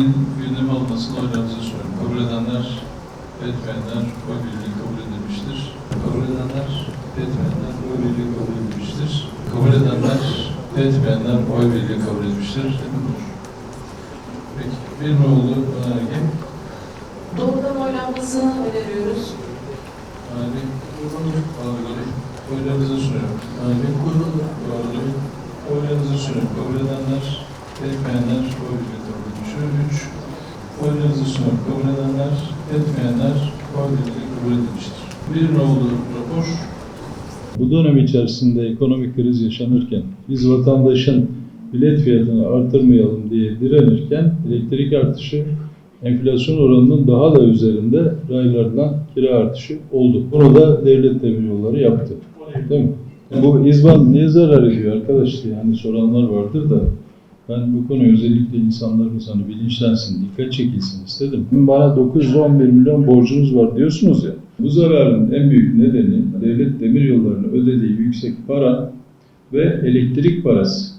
önergenin gündeme alınmasını oylarınıza sunuyorum. Kabul edenler, etmeyenler oy birliği kabul edilmiştir. Kabul edenler, etmeyenler oy birliği kabul edilmiştir. Kabul edenler, etmeyenler oy birliği kabul edilmiştir. Peki, bir mi oldu önerge? Doğrudan oylanmasını öneriyoruz. Önerge, Önerge, oylarınıza sunuyorum. Önerge, Doğru. Oylarınıza sunuyorum. Kabul edenler, etmeyenler oy birliği sunuyorum. Kabul edenler, etmeyenler birliği kabul edilmiştir. Bir ne oldu rapor? Bu dönem içerisinde ekonomik kriz yaşanırken biz vatandaşın bilet fiyatını artırmayalım diye direnirken elektrik artışı enflasyon oranının daha da üzerinde raylardan kira artışı oldu. Bunu da devlet demiryolları yaptı. Değil mi? Bu izban niye zarar ediyor arkadaş diye hani soranlar vardır da ben bu konuyu özellikle insanlarımız hani bilinçlensin, dikkat çekilsin istedim. Bana 911 milyon borcunuz var diyorsunuz ya. Bu zararın en büyük nedeni devlet demiryollarının ödediği yüksek para ve elektrik parası.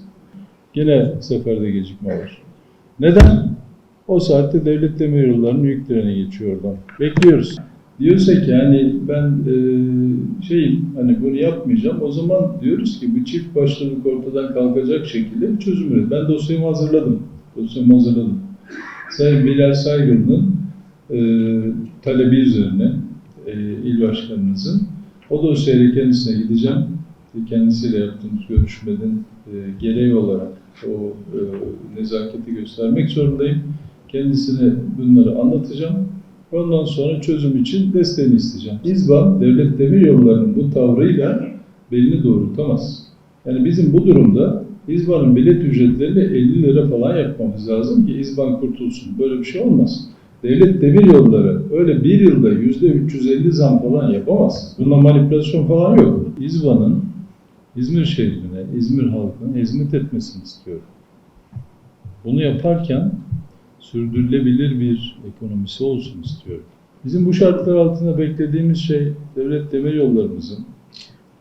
Gene seferde gecikme var. Neden? O saatte devlet demiryollarının yük treni geçiyor oradan. Bekliyoruz. Diyorsa ki hani ben e, şeyim hani bunu yapmayacağım. O zaman diyoruz ki bu çift başlılık ortadan kalkacak şekilde bir çözüm üret. Ben dosyamı hazırladım. Dosyamı hazırladım. Sayın Bilal Saygın'ın e, talebi üzerine e, il başkanınızın o dosyayla kendisine gideceğim. Kendisiyle yaptığımız görüşmeden e, gereği olarak o e, nezaketi göstermek zorundayım. Kendisine bunları anlatacağım. Ondan sonra çözüm için desteğini isteyeceğim. İzban, devlet demir yollarının bu tavrıyla belini doğrultamaz. Yani bizim bu durumda İzban'ın bilet ücretlerini 50 lira falan yapmamız lazım ki İzban kurtulsun. Böyle bir şey olmaz. Devlet demir yolları öyle bir yılda yüzde 350 zam falan yapamaz. Bunda manipülasyon falan yok. İzban'ın İzmir şehrine, İzmir halkına hizmet etmesini istiyorum. Bunu yaparken sürdürülebilir bir ekonomisi olsun istiyorum. Bizim bu şartlar altında beklediğimiz şey devlet demir yollarımızın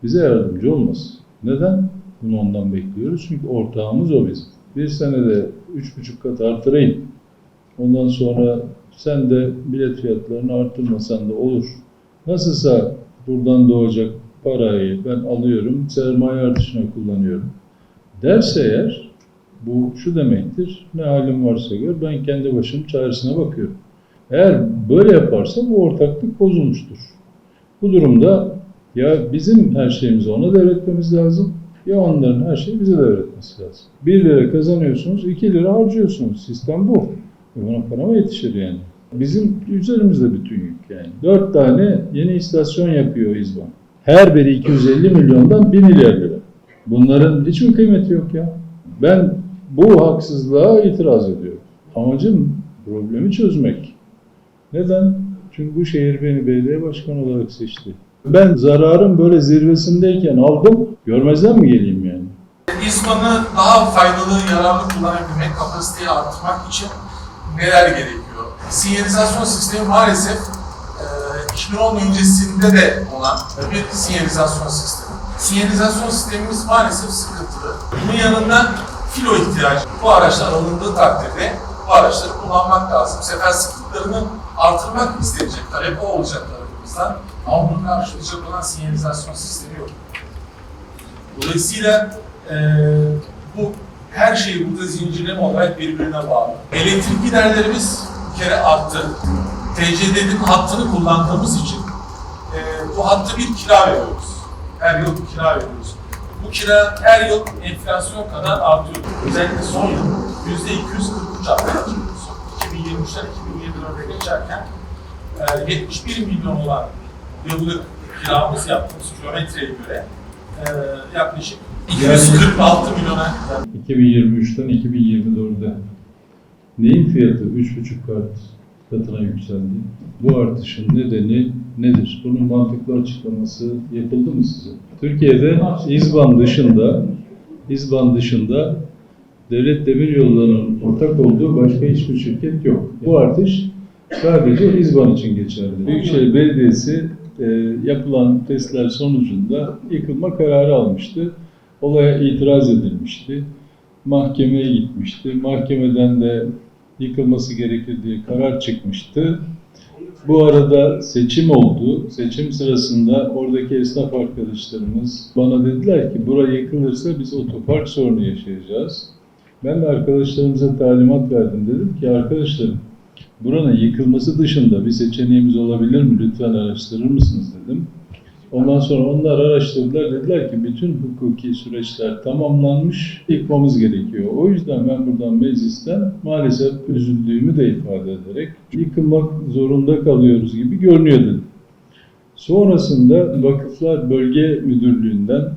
bize yardımcı olması. Neden? Bunu ondan bekliyoruz. Çünkü ortağımız o bizim. Bir senede üç buçuk kat artırayım. Ondan sonra sen de bilet fiyatlarını artırmasan da olur. Nasılsa buradan doğacak parayı ben alıyorum, sermaye artışına kullanıyorum. Derse eğer bu şu demektir, ne halim varsa gör, ben kendi başım çaresine bakıyorum. Eğer böyle yaparsa bu ortaklık bozulmuştur. Bu durumda ya bizim her şeyimizi ona devretmemiz lazım, ya onların her şeyi bize devretmesi lazım. 1 lira kazanıyorsunuz, 2 lira harcıyorsunuz. Sistem bu. E buna para mı yetişir yani? Bizim üzerimizde bütün yük yani. 4 tane yeni istasyon yapıyor İzban. Her biri 250 milyondan 1 milyar lira. Bunların hiç mi kıymeti yok ya? Ben bu haksızlığa itiraz ediyorum. Amacım problemi çözmek. Neden? Çünkü bu şehir beni belediye başkanı olarak seçti. Ben zararın böyle zirvesindeyken aldım, görmezden mi geleyim yani? İzban'ı daha faydalı, yararlı kullanabilmek, kapasiteyi arttırmak için neler gerekiyor? Sinyalizasyon sistemi maalesef e, 2010 öncesinde de olan bir sinyalizasyon sistemi. Sinyalizasyon sistemimiz maalesef sıkıntılı. Bunun yanında filo ihtiyacı. Bu araçlar alındığı takdirde bu araçları kullanmak lazım. Bu sefer sıklıklarını artırmak istenecek. Talep o olacak tarafımızdan. Ama bunu karşılayacak olan sinyalizasyon sistemi yok. Dolayısıyla eee, bu her şey burada zincirleme olarak birbirine bağlı. Elektrik giderlerimiz bir kere arttı. TCD'nin hattını kullandığımız için eee, bu hattı bir kira veriyoruz. Her yıl bir kira veriyoruz. Bu kira her yıl enflasyon kadar artıyor. Özellikle son yıl. Yüzde 243 arttı. 2023'ten 2024'e geçerken eee, 71 milyon olan yıllık kiramız yaptığımız kilometreye göre e, yaklaşık 246 milyona 2023'ten 2024'e neyin fiyatı? 3,5 kat katına yükseldi? Bu artışın nedeni nedir? Bunun mantıklı açıklaması yapıldı mı size? Türkiye'de İzban dışında İzban dışında Devlet Demiryolları'nın ortak olduğu başka hiçbir şirket yok. Bu artış sadece İzban için geçerli. Büyükşehir Belediyesi e, yapılan testler sonucunda yıkılma kararı almıştı. Olaya itiraz edilmişti. Mahkemeye gitmişti. Mahkemeden de yıkılması gerekir diye karar çıkmıştı. Bu arada seçim oldu. Seçim sırasında oradaki esnaf arkadaşlarımız bana dediler ki buraya yıkılırsa biz otopark sorunu yaşayacağız. Ben de arkadaşlarımıza talimat verdim. Dedim ki arkadaşlarım buranın yıkılması dışında bir seçeneğimiz olabilir mi? Lütfen araştırır mısınız dedim. Ondan sonra onlar araştırdılar. Dediler ki bütün hukuki süreçler tamamlanmış, yıkmamız gerekiyor. O yüzden ben buradan meclisten maalesef üzüldüğümü de ifade ederek yıkılmak zorunda kalıyoruz gibi görünüyor dedim. Sonrasında Vakıflar Bölge Müdürlüğü'nden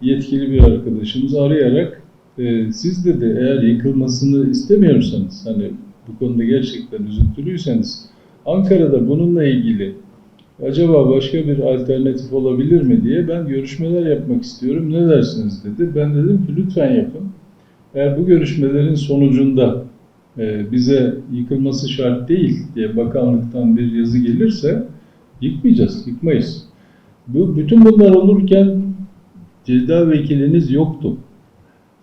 yetkili bir arkadaşımız arayarak e, siz dedi eğer yıkılmasını istemiyorsanız hani bu konuda gerçekten üzüntülüyseniz Ankara'da bununla ilgili acaba başka bir alternatif olabilir mi diye ben görüşmeler yapmak istiyorum. Ne dersiniz dedi. Ben dedim ki lütfen yapın. Eğer bu görüşmelerin sonucunda e, bize yıkılması şart değil diye bakanlıktan bir yazı gelirse yıkmayacağız, yıkmayız. Bu, bütün bunlar olurken ceza vekiliniz yoktu.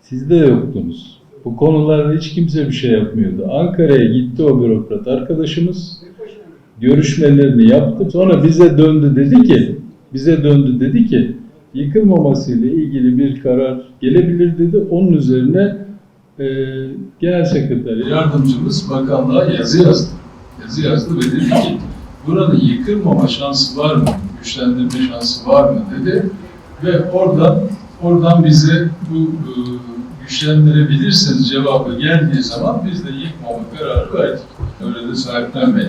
Siz de yoktunuz. Bu konularda hiç kimse bir şey yapmıyordu. Ankara'ya gitti o bürokrat arkadaşımız. Görüşmelerini yaptı. Sonra bize döndü dedi ki, bize döndü dedi ki yıkılmaması ile ilgili bir karar gelebilir dedi. Onun üzerine e, genel sekreter yardımcımız bakanlığa yazı yazdı. Yazı yazdı ve dedi ki buranın yıkılmama şansı var mı? Güçlendirme şansı var mı dedi. Ve oradan oradan bize bu e, güçlendirebilirsiniz cevabı geldiği zaman biz de yıkmama kararı verdik. Öyle de sahiplenmeyin.